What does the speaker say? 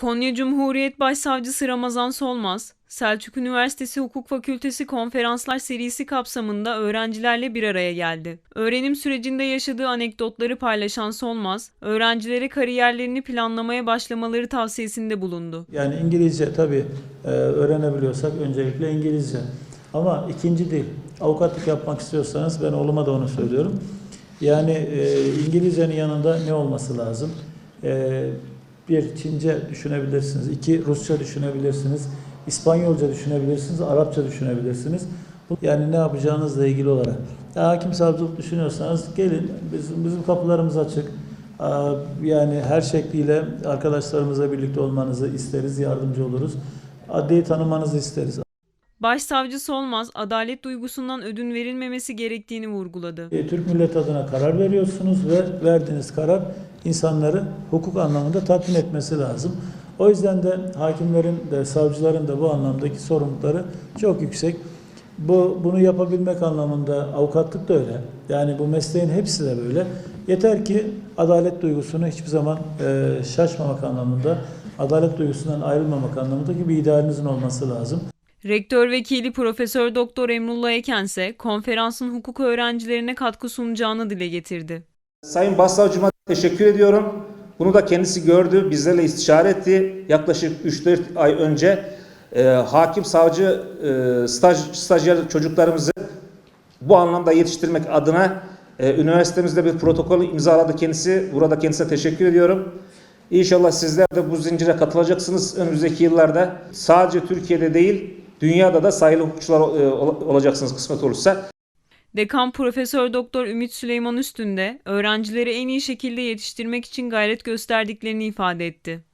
Konya Cumhuriyet Başsavcısı Ramazan Solmaz, Selçuk Üniversitesi Hukuk Fakültesi konferanslar serisi kapsamında öğrencilerle bir araya geldi. Öğrenim sürecinde yaşadığı anekdotları paylaşan Solmaz, öğrencilere kariyerlerini planlamaya başlamaları tavsiyesinde bulundu. Yani İngilizce tabii e, öğrenebiliyorsak öncelikle İngilizce. Ama ikinci dil, avukatlık yapmak istiyorsanız ben oğluma da onu söylüyorum. Yani e, İngilizcenin yanında ne olması lazım? Bir, Çince düşünebilirsiniz. iki Rusça düşünebilirsiniz. İspanyolca düşünebilirsiniz. Arapça düşünebilirsiniz. Yani ne yapacağınızla ilgili olarak. Ya, hakim savcılık düşünüyorsanız gelin. Bizim, bizim kapılarımız açık. Yani her şekliyle arkadaşlarımızla birlikte olmanızı isteriz, yardımcı oluruz. Adliyeyi tanımanızı isteriz. Başsavcı Solmaz, adalet duygusundan ödün verilmemesi gerektiğini vurguladı. E, Türk milleti adına karar veriyorsunuz ve verdiğiniz karar insanları hukuk anlamında tatmin etmesi lazım. O yüzden de hakimlerin de savcıların da bu anlamdaki sorumlulukları çok yüksek. Bu bunu yapabilmek anlamında avukatlık da öyle. Yani bu mesleğin hepsi de böyle. Yeter ki adalet duygusunu hiçbir zaman e, şaşmamak anlamında, adalet duygusundan ayrılmamak anlamındaki bir idealinizin olması lazım. Rektör vekili Profesör Doktor Emrullah Eken ise konferansın hukuk öğrencilerine katkı sunacağını dile getirdi. Sayın Başsavcıma teşekkür ediyorum. Bunu da kendisi gördü, bizlerle istişare etti. Yaklaşık 3-4 ay önce e, hakim, savcı, e, staj, stajyer çocuklarımızı bu anlamda yetiştirmek adına e, üniversitemizde bir protokol imzaladı kendisi. Burada kendisine teşekkür ediyorum. İnşallah sizler de bu zincire katılacaksınız önümüzdeki yıllarda. Sadece Türkiye'de değil, dünyada da sayılı hukukçular e, ol- olacaksınız kısmet olursa. Dekan Profesör Doktor Ümit Süleyman Üstünde öğrencileri en iyi şekilde yetiştirmek için gayret gösterdiklerini ifade etti.